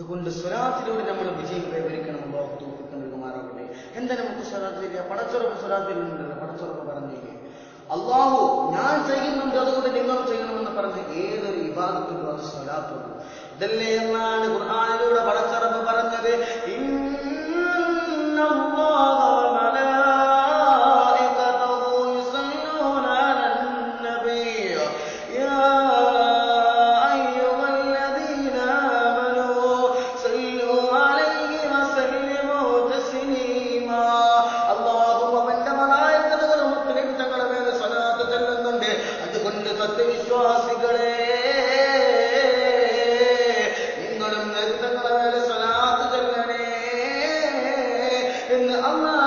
അതുകൊണ്ട് സ്വലാത്തിലൂടെ നമ്മൾ വിജയം കൈവരിക്കണം. അള്ളാഹു നൽകുമാറാകട്ടെ എന്താ നമുക്ക് സ്വലാത്ത് തരിക പടച്ചുറപ്പ് സ്വലാത്തിൽ ഉണ്ടല്ലോ പടച്ചുറപ്പ് പറഞ്ഞില്ലേ അള്ളാഹു ഞാൻ ചെയ്യുന്നുണ്ട് അതുകൊണ്ട് നിങ്ങൾ ചെയ്യണമെന്ന് പറഞ്ഞ് ഏതൊരു വിഭാഗത്തിലും അത് സ്വലാത്തുള്ളൂ ഇതല്ലേ എന്നാണ് ഖുർആാനിലൂടെ പടച്ചുറപ്പ് പറഞ്ഞത്? ഇന്നല്ലാഹ আল্লাহ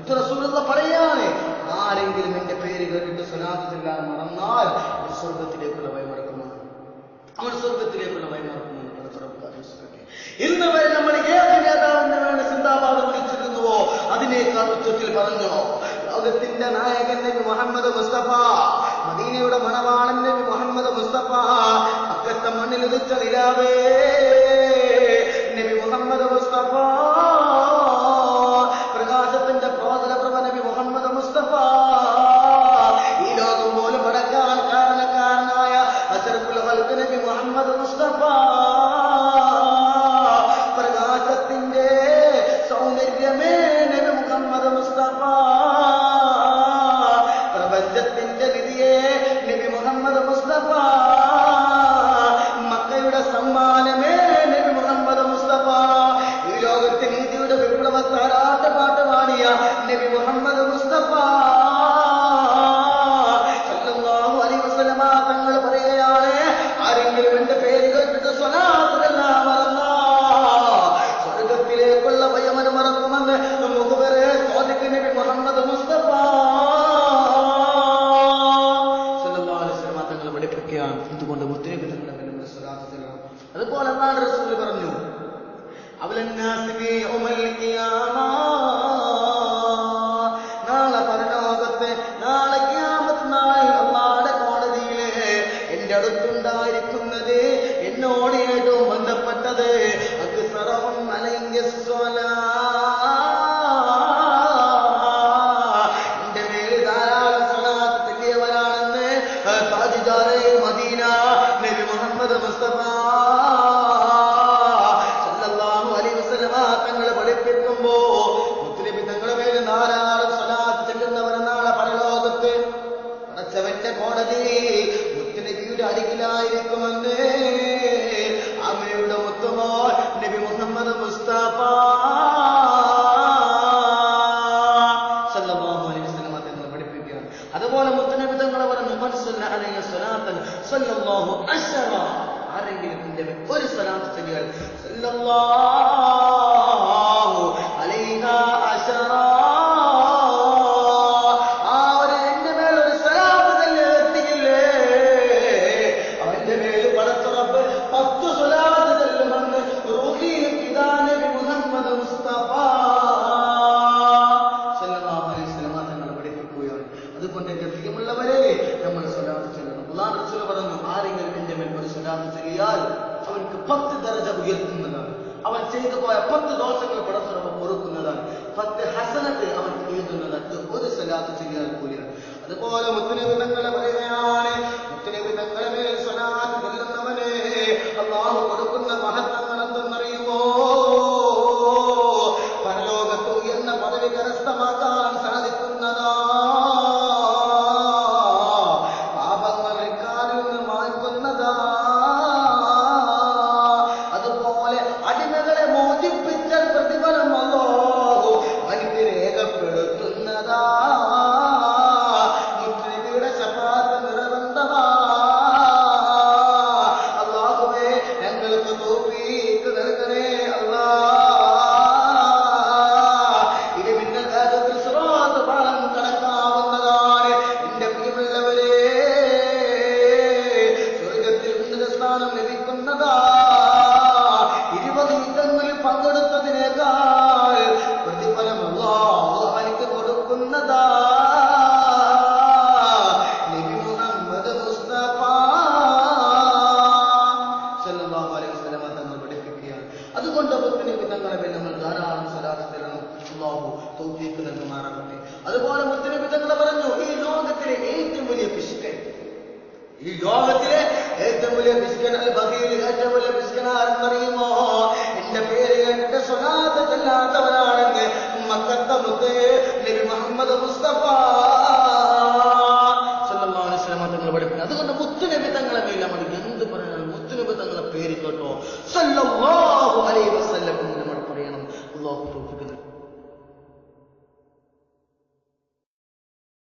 മുത്ത് റസൂലുള്ള പറയാണ് ആരെങ്കിലും എന്റെ പേര് കേട്ടിട്ട് സ്വലാത്ത് ചെല്ലാൻ മറന്നാൽ സ്വർഗത്തിലേക്കുള്ള വഴി മറക്കുമെന്ന് അവൻ സ്വർഗത്തിലേക്കുള്ള വഴി മറക്കുമെന്ന് പടച്ചുറപ്പ് ആലോചിക്കട്ടെ ഇന്ന് വരെ നമ്മൾ ഏത് നേതാവിന്റെ വേണ്ട സിന്ദാബാദ് വിളിച്ചിരുന്നുവോ അതിനേക്കാൾ ഉച്ചത്തിൽ പറഞ്ഞോ ലോകത്തിന്റെ നായകൻ നബി മുഹമ്മദ് മുസ്തഫ മദീനയുടെ മണവാളൻ നബി മുഹമ്മദ് മുസ്തഫ അക്കത്തെ മണ്ണിൽ ഉദിച്ച താരാട്ട് പാട്ട് പാടിയ നബി മുഹമ്മദ് മുസ്തഫ. തങ്ങൾ പറയുകയാണ് ആരെങ്കിലും എന്റെ പേര് കേട്ടിട്ട് സ്വലാത്തുകളെല്ലാം മറന്നാ. സ്വർഗത്തിലേക്കുള്ള വയമന് മറക്കുമെന്ന് മുഖവരെ ചോദിക്കുന്ന നബി മുഹമ്മദ് മുസ്തഫ. തങ്ങൾ പഠിപ്പിക്കുകയാണ്. എന്തുകൊണ്ട് മുത്തനബി തങ്ങളുടെ അതുപോലെ റസൂൽ പറഞ്ഞു أولى الناس في يوم القيامة. അരികിലായിരിക്കുമെന്ന് അമ്മയുടെ മുത്തുമോ നബി മുഹമ്മദ് മുസ്താഫ പഠിപ്പിക്കുകയാണ്. അതുപോലെ മുത്തുനബി തങ്ങൾ പറഞ്ഞു ആരെങ്കിലും ഒരു സ്വലാത്ത് ചൊല്ലിയാൽ സ്വലാത്ത് ചൊല്ലിയാൽ അവൻക്ക് പത്ത് ദർജ ഉയർത്തുന്നതാണ്. അവൻ ചെയ്തു പോയ പത്ത് ദോഷങ്ങൾ പടച്ചുറപ്പ് പൊറുക്കുന്നതാണ്. പത്ത് ഹസനത്ത് അവൻ എഴുതുന്നതാണ് ഒരു സലാത്ത് ചെയ്യാൻ കൂലിയാണ് അതുപോലെ മുത്തുനബി القلوب തൗഫീഖ് നൽകുമാറാകട്ടെ അതുപോലെ മുത്തനബി തങ്ങൾ പറഞ്ഞു ഈ ലോകത്തിലെ ഏറ്റവും വലിയ പിശുക്കൻ. ഈ ലോകത്തിലെ ഏറ്റവും വലിയ പിശുക്കൻ അൽ ബഹീൽ ഏറ്റവും വലിയ പിശുക്കൻ ആരെന്നറിയുമോ എന്റെ പേര് എന്റെ സ്വലാത്ത് മക്കത്ത മുത്ത് നബി മുഹമ്മദ് മുസ്തഫ തങ്ങൾ പഠിപ്പിക്കുന്നത് അതുകൊണ്ട് മുത്തുനബി തങ്ങളെ മേൽ നമ്മൾ എന്ത് പറയണം? മുത്തുനബി തങ്ങളെ പേര് കേട്ടോ. സല്ലല്ലാഹു അലൈഹി വസല്ലം നമ്മൾ പറയണം. തൗഫീഖ് നൽകട്ടെ